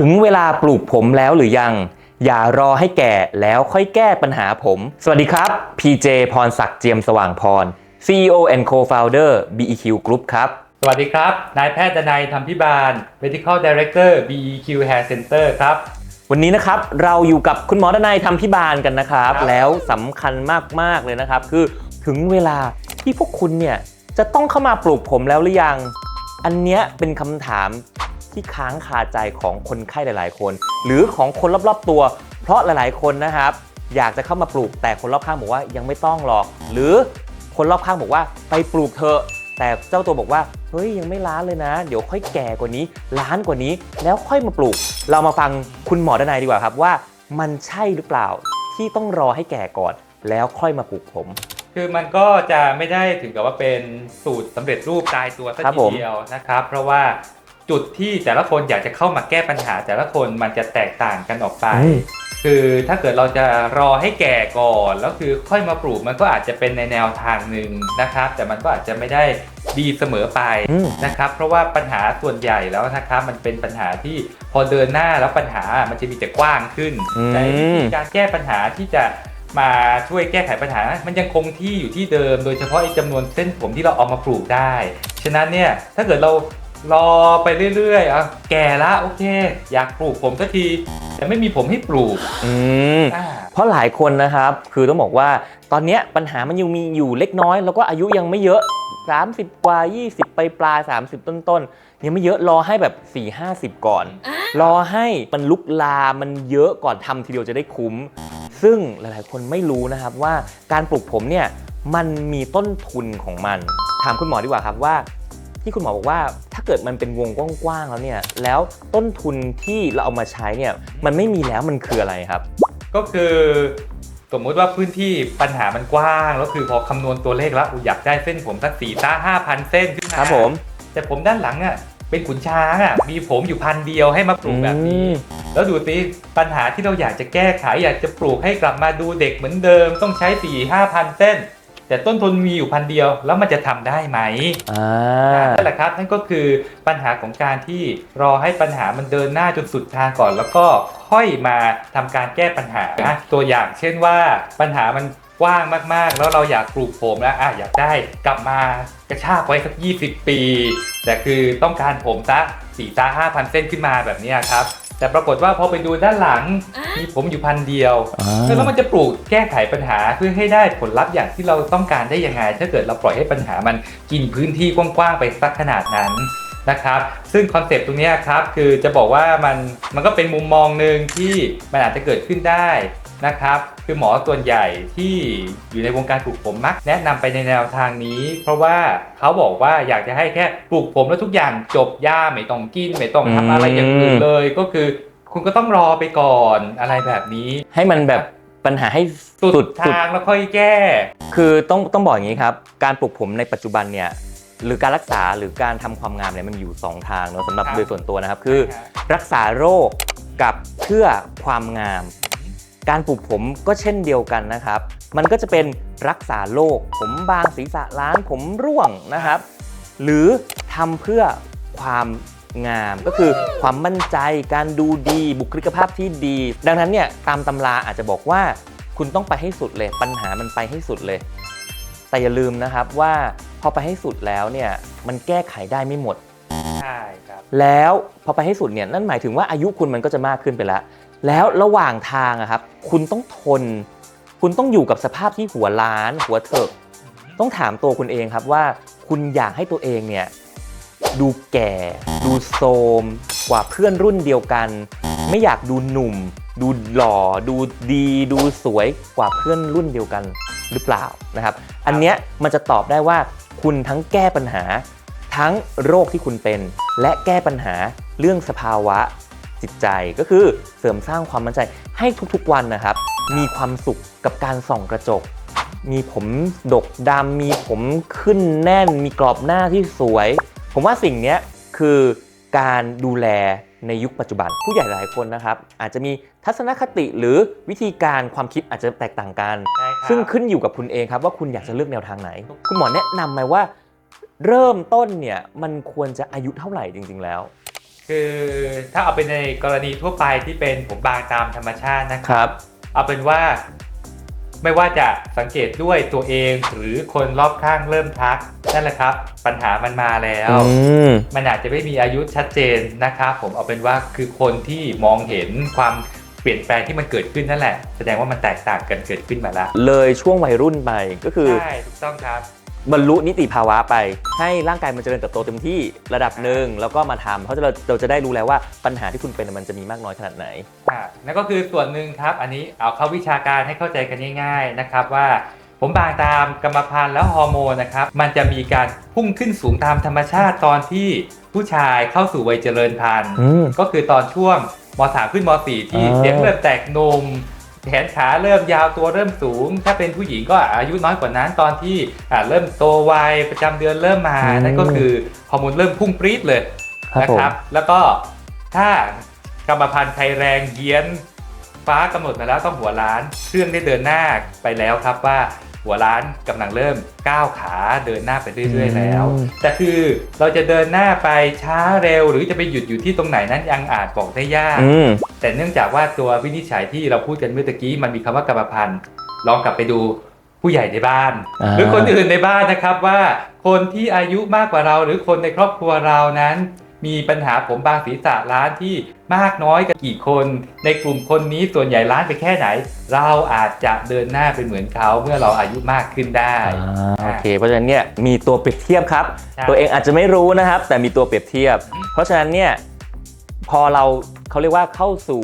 ถึงเวลาปลูกผมแล้วหรือยัง อย่ารอให้แก่แล้วค่อยแก้ปัญหาผม สวัสดีครับ PJ พรศักดิ์เจียมสว่างพร CEO and Co-founder BEQ Group ครับ สวัสดีครับ นายแพทย์ดนัยธรรมพิบาล Medical Director BEQ Hair Center ครับ วันนี้นะครับเราอยู่กับคุณหมอดนัยทำพิบาลกันนะครับ ครับ แล้วสำคัญมาก ๆ เลยนะครับ คือถึงเวลาที่พวกคุณเนี่ยจะต้องเข้ามาปลูกผมแล้วหรือยัง อันเนี้ยเป็นคำถาม ที่ค้างคาใจของคนไข้หลาย ๆ คน หรือของคนรอบๆตัว เพราะหลายๆคนนะครับ อยากจะเข้ามาปลูกแต่คนรอบข้างบอกว่ายังไม่ต้องหรอก หรือคนรอบข้างบอกว่าไปปลูกเถอะแต่เจ้าตัวบอกว่าเฮ้ยยังไม่ล้านเลยนะ เดี๋ยวค่อยแก่กว่านี้ ล้านกว่านี้แล้วค่อยมาปลูก เรามาฟังคุณหมอดนายดีกว่าครับว่า มันใช่หรือเปล่าที่ต้องรอให้แก่ก่อน แล้วค่อยมาปลูกผม คือมันก็จะไม่ได้ถึงกับว่าเป็นสูตรสำเร็จรูปตายตัวสักครับทีผมเดียวนะครับ เพราะว่า จุดที่แต่ละคนอยากจะเข้ามาแก้ปัญหา แต่ละคนมันจะแตกต่างกันออกไป คือถ้าเกิดเราจะรอให้แก่ก่อนแล้วคือค่อยมาปลูกมันก็อาจจะเป็นในแนวทางหนึ่งนะครับ แต่มันก็อาจจะไม่ได้ดีเสมอไปอืมนะครับ เพราะว่าปัญหาส่วนใหญ่แล้วนะครับมันเป็นปัญหาที่พอเดินหน้าแล้วปัญหามันจะมีแต่กว้างขึ้นอืมแต่วิธีการแก้ปัญหาที่จะมาช่วยแก้ไขปัญหา มันยังคงที่อยู่ที่เดิม โดยเฉพาะไอ้จำนวนเส้นผมที่เราเอามาปลูกได้ ฉะนั้นเนี่ย ถ้าเกิดเรา รอไปเรื่อยๆอะแก่ละโอเค อยากปลูกผมสักที แต่ไม่มีผมให้ปลูกอืมอ่า เพราะหลายคนนะครับคือต้องบอกว่าตอนเนี้ยปัญหามันยังมีอยู่เล็กน้อย แล้วก็อายุยังไม่เยอะ 30 กว่า 20 ไปปลายๆ30ต้นๆยังไม่เยอะรอให้แบบ 4 50 ก่อน รอให้มันลุกลามมันเยอะก่อนทำทีเดียวจะได้คุ้ม ซึ่งหลายๆ คนไม่รู้นะครับว่าการปลูกผมเนี่ยมันมีต้นทุนของมัน ถามคุณหมอดีกว่าครับว่า ที่คุณหมอบอกว่าถ้าเกิดมันเป็นวงกว้างๆแล้วเนี่ยแล้วต้นทุนที่เราเอามาใช้เนี่ยมันไม่มีแล้วมันคืออะไรครับ ก็คือสมมุติว่าพื้นที่ปัญหามันกว้างแล้วคือพอคำนวณตัวเลขแล้วอุ๊ยอยากได้เส้นผมสักสี่ต้าห้าพันเส้นขึ้นมาครับผม แต่ผมด้านหลังอะเป็นขุนช้างอะมีผมอยู่พันเดียวให้มาปลูกแบบนี้อืมแล้วดูสิปัญหาที่เราอยากจะแก้ไขอยากจะปลูกให้กลับมาดูเด็กเหมือนเดิม ต้องใช้4ี่ห้าพันเส้น แต่ต้นทุนมีอยู่พันเดียวแล้วมันจะทำได้ไหมอ่านั่นแหละครับนั่นก็คือปัญหาของการที่รอให้ปัญหามันเดินหน้าจนสุดทางก่อน แล้วก็ค่อยมาทำการแก้ปัญหาตัวอย่าง เช่นว่าปัญหามันกว้างมากๆ แล้วเราอยากปลูกผมแล้วอะอยากได้กลับมากระชากไว้สัก20 ปี แต่คือต้องการผมซะสี่ตาห้าพันเส้นขึ้นมาแบบเนี้ยครับ แต่ปรากฏว่าพอไปดูด้านหลังมีผมอยู่พันเดียวแล้วมันจะปลูกแก้ไขปัญหาเพื่อให้ได้ผลลัพธ์อย่างที่เราต้องการได้ยังไง ถ้าเกิดเราปล่อยให้ปัญหามันกินพื้นที่กว้างๆไปสักขนาดนั้นนะครับซึ่งคอนเซปต์ตรงเนี้ยครับคือจะบอกว่ามันมันก็เป็นมุมมองหนึ่งที่มันอาจจะเกิดขึ้นได้ นะครับ คือหมอส่วนใหญ่ที่อยู่ในวงการปลูกผมมัก แนะนำไปในแนวทางนี้ เพราะว่าเขาบอกว่าอยากจะให้แค่ปลูกผมแล้วทุกอย่างจบย่าไม่ต้องกินไม่ต้องทำอะไรอย่างอื่นเลย ก็คือคุณก็ต้องรอไปก่อนอะไรแบบนี้ ให้มันแบบปัญหาให้สุสุดดทางแล้วค่อยแก้ คือต้องต้องบอกอย่างนี้ครับ การปลูกผมในปัจจุบันเนี่ยหรือการรักษาหรือการทำความงามเนี่ยมันมีอยู่ 2 ทางเนาะสำหรับครับโดยส่วนตัวนะครับ คือรักษาโรคกับเพื่อความงาม การปลูกผมก็เช่นเดียวกันนะครับ มันก็จะเป็นรักษาโรคผมบางศีรษะล้านผมร่วงนะครับ หรือทำเพื่อความงามก็คือความมั่นใจการดูดีบุคลิกภาพที่ดี ดังนั้นเนี่ยตามตำราอาจจะบอกว่าคุณต้องไปให้สุดเลย ปัญหามันไปให้สุดเลย แต่อย่าลืมนะครับว่าพอไปให้สุดแล้วเนี่ยมันแก้ไขได้ไม่หมด ใช่ครับ แล้วพอไปให้สุดเนี่ยนั่นหมายถึงว่าอายุคุณมันก็จะมากขึ้นไปแล้ว แล้วระหว่างทางอะครับ คุณต้องทน คุณต้องอยู่กับสภาพที่หัวล้าน หัวเถิกต้องถามตัวคุณเองครับว่า คุณอยากให้ตัวเองเนี่ยดูแก่ ดูโทรมกว่าเพื่อนรุ่นเดียวกัน ไม่อยากดูหนุ่ม ดูหล่อ ดูดี ดูสวยกว่าเพื่อนรุ่นเดียวกันหรือเปล่านะครับ อันเนี้ยมันจะตอบได้ว่าคุณทั้งแก้ปัญหา ทั้งโรคที่คุณเป็น และแก้ปัญหาเรื่องสภาวะ จิตใจก็คือเสริมสร้างความมั่นใจให้ทุกๆวันนะครับ มีความสุขกับการส่องกระจก มีผมดกดำมีผมขึ้นแน่น มีกรอบหน้าที่สวย ผมว่าสิ่งเนี้ยคือการดูแลในยุคปัจจุบันผู้ใหญ่หลายคนนะครับ อาจจะมีทัศนคติหรือวิธีการความคิดอาจจะแตกต่างกันใช่ครับซึ่งขึ้นอยู่กับคุณเองครับว่าคุณอยากจะเลือกแนวทางไหน คุณหมอแนะนำไหมว่า เริ่มต้นเนี่ยมันควรจะอายุเท่าไหร่จริง ๆ แล้ว คือถ้าเอาเป็นในกรณีทั่วไปที่เป็นผมบางตามธรรมชาตินะครับ เอาเป็นว่าไม่ว่าจะสังเกตด้วยตัวเองหรือคนรอบข้างเริ่มทักนั่นแหละครับ ปัญหามันมาแล้วอืมมันอาจจะไม่มีอายุชัดเจนนะครับผมเอาเป็นว่าคือคนที่มองเห็นความเปลี่ยนแปลงที่มันเกิดขึ้นนั่นแหละ แสดงว่ามันแตกต่างกันเกิดขึ้นมาแล้ว เลยช่วงวัยรุ่นไปก็คือใช่ถูกต้องครับ บรรลุนิติภาวะไป ให้ร่างกายมันเจริญเติบโตเต็มที่ระดับหนึ่งแล้วก็มาทำเพราะเราเราจะได้รู้แล้วว่าปัญหาที่คุณเป็นมันจะมีมากน้อยขนาดไหน อ่านั่นก็คือส่วนหนึ่งครับ อันนี้เอาเข้าวิชาการให้เข้าใจกันง่ายๆนะครับว่า ผมบางตามกรรมพันธุ์แล้วฮอร์โมนนะครับ มันจะมีการพุ่งขึ้นสูงตามธรรมชาติตอนที่ผู้ชายเข้าสู่วัยเจริญพันธุ์ อืม ก็คือตอนช่วงม .3 ขึ้นม .4 ที่อ่า เสียงเริ่มแตกหนม แขนขาเริ่มยาวตัวเริ่มสูง ถ้าเป็นผู้หญิงก็อายุน้อยกว่านั้นตอนที่อ่าเริ่มโตวัยประจำเดือนเริ่มมานั่นก็คือฮอร์โมนเริ่มพุ่งปรี๊ดเลยครับนะผมครับ แล้วก็ถ้ากรรมพันธุ์ใครแรงเยี้ยนฟ้ากำหนดมาแล้วต้องหัวล้าน เครื่องได้เดินหน้าไปแล้วครับว่า หัวล้านกำลังเริ่มก้าวขาเดินหน้าไปเรื่อย ๆ แล้ว แต่คือเราจะเดินหน้าไปช้าเร็ว หรือจะไปหยุดอยู่ที่ตรงไหนนั้นยังอาจบอกได้ยากอืมแต่เนื่องจากว่าตัววินิจฉัยที่เราพูดกันเมื่อตะกี้มันมีคำว่ากรรมพันธุ์ลองกลับไปดูผู้ใหญ่ในบ้านอ่าหรือคนอื่นในบ้านนะครับว่าคนที่อายุมากกว่าเรา หรือคนในครอบครัวเรานั้น มีปัญหาผมบางศีรษะล้านที่มากน้อยกันกี่คน ในกลุ่มคนนี้ส่วนใหญ่ล้านไปแค่ไหน เราอาจจะเดินหน้าไปเหมือนเขาเมื่อเราอายุมากขึ้นได้ อ่าโอเค เพราะฉะนั้นเนี่ยมีตัวเปรียบเทียบครับใช่ตัวเองอาจจะไม่รู้นะครับ แต่มีตัวเปรียบเทียบ เพราะฉะนั้นเนี่ยพอเราเขาเรียกว่าเข้าสู่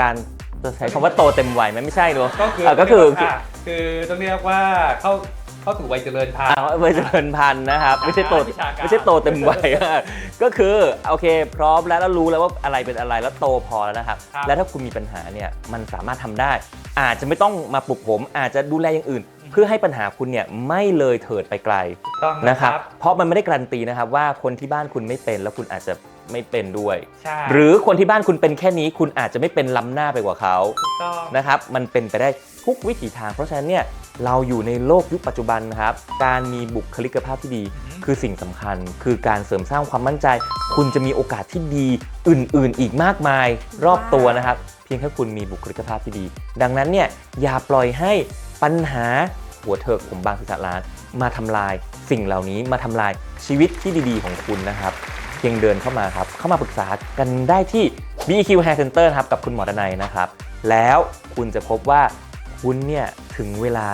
การจะใช้คำว่าโตเต็มวัยไหมไม่ใช่เนอะก็คือเออก็คือะคือต้องเรียกว่าเข้า เข้าสู่วัยเจริญพันอ่าธุ์ วัยเจริญพันธุ์นะครับ ไม่ใช่โตวิชาการ ไม่ใช่โตเต็มวัย ก็คือโอเค พร้อมแล้วแล้วรู้แล้วว่าอะไรเป็นอะไรแล้วโตพอแล้วนะครับครับแล้วถ้าคุณมีปัญหาเนี่ยมันสามารถทำได้ อาจจะไม่ต้องมาปลุกผม อาจจะดูแลอย่างอื่น เพื่อให้ปัญหาคุณเนี่ยไม่เลยเถิดไปไกลถูกต้องนะครับเพราะมันไม่ได้การันตีนะครับว่าคนที่บ้านคุณไม่เป็นแล้วคุณอาจจะไม่เป็นด้วย ใช่หรือคนที่บ้านคุณเป็นแค่นี้ คุณอาจจะไม่เป็นล้ำหน้าไปกว่าเขาถูกต้องนะครับมันเป็นไปได้ทุกวิถีทาง เพราะฉะนั้นเนี่ยเราอยู่ในโลกยุคปัจจุบันนะครับ การมีบุคลิกภาพที่ดี คือสิ่งสำคัญ คือการเสริมสร้างความมั่นใจ คุณจะมีโอกาสที่ดีอื่น ๆ อีกมากมายรอบตัวนะครับ เพียงแค่คุณมีบุคลิกภาพที่ดี ดังนั้นเนี่ยอย่าปล่อยให้ ปัญหาหัวเถิกผมบางศีรษะล้านมาทำลายสิ่งเหล่านี้มาทำลายชีวิตที่ดีๆ ของคุณนะครับ เพียงเดินเข้ามาครับ เข้ามาปรึกษากันได้ที่ BEQ Hair Center นะครับกับคุณหมอดนัยนะครับ แล้วคุณจะพบว่าคุณเนี่ยถึงเวลา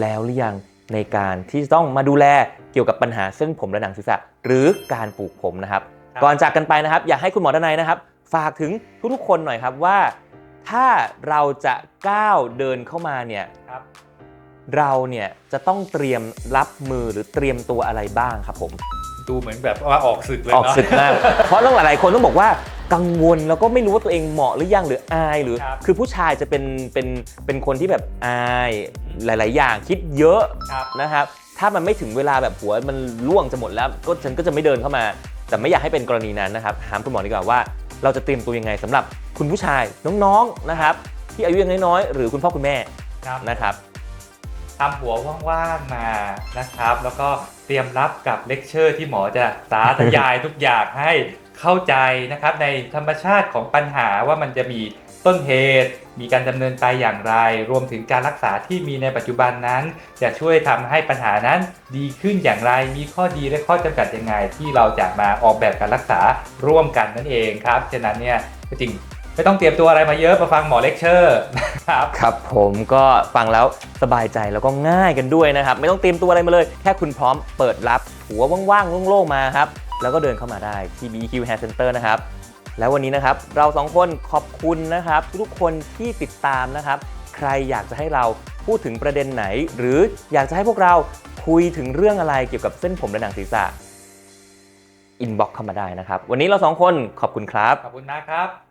แล้วหรือยังในการที่จะต้องมาดูแลเกี่ยวกับปัญหาเส้นผมและหนังศีรษะ หรือการปลูกผมนะครับครับ ก่อนจากกันไปนะครับ อยากให้คุณหมอดนัยนะครับ ฝากถึงทุกๆคนหน่อยครับว่า ถ้าเราจะก้าวเดินเข้ามาเนี่ยครับ เราเนี่ยจะต้องเตรียมรับมือหรือเตรียมตัวอะไรบ้างครับผม ดูเหมือนแบบว่าออกศึกเลยออกเนาะ ศึกมาก เพราะต้องหลายๆคนต้องบอกว่ากังวลแล้วก็ไม่รู้ว่าตัวเองเหมาะหรือยังหรืออายหรือ ครับคือผู้ชายจะเป็นเป็นเป็นคนที่แบบอายหลาย ๆ อย่างคิดเยอะครับ นะครับถ้ามันไม่ถึงเวลาแบบหัวมันล่วงจะหมดแล้ว ก็ฉันก็จะไม่เดินเข้ามา แต่ไม่อยากให้เป็นกรณีนั้นนะครับถามคุณหมอดีกว่าว่า เราจะเตรียมตัวยังไงสำหรับคุณผู้ชายน้องๆนะครับ ที่อายุยังน้อยๆหรือคุณพ่อคุณแม่ครับ นะครับ ทำหัวว่างๆมานะครับ แล้วก็เตรียมรับกับเลคเชอร์ที่หมอจะสาธยายทุกอย่างให้เข้าใจนะครับในธรรมชาติของปัญหาว่ามันจะมีต้นเหตุ มีการดำเนินไปอย่างไร รวมถึงการรักษาที่มีในปัจจุบันนั้น จะช่วยทำให้ปัญหานั้นดีขึ้นอย่างไร มีข้อดีและข้อจำกัดยังไง ที่เราจะมาออกแบบการรักษาร่วมกันนั่นเองครับ ฉะนั้นเนี่ยจริงไม่ต้องเตรียมตัวอะไรมาเยอะมาฟังหมอเลคเชอร์นะ ครับครับผมก็ฟังแล้วสบายใจแล้วก็ง่ายกันด้วยนะครับ ไม่ต้องเตรียมตัวอะไรมาเลย แค่คุณพร้อมเปิดรับหัวว่างๆโล่งๆมาครับ แล้วก็เดินเข้ามาได้ที่ BQ Hair Center นะครับแล้ววันนี้นะครับเราสองคนขอบคุณนะครับ ทุกคนที่ติดตามนะครับ ใครอยากจะให้เราพูดถึงประเด็นไหน หรืออยากจะให้พวกเราคุยถึงเรื่องอะไรเกี่ยวกับเส้นผมและหนังศีรษะอินบ็อกเข้ามาได้นะครับ วันนี้เราสองคนขอบคุณครับ ขอบคุณนะครับ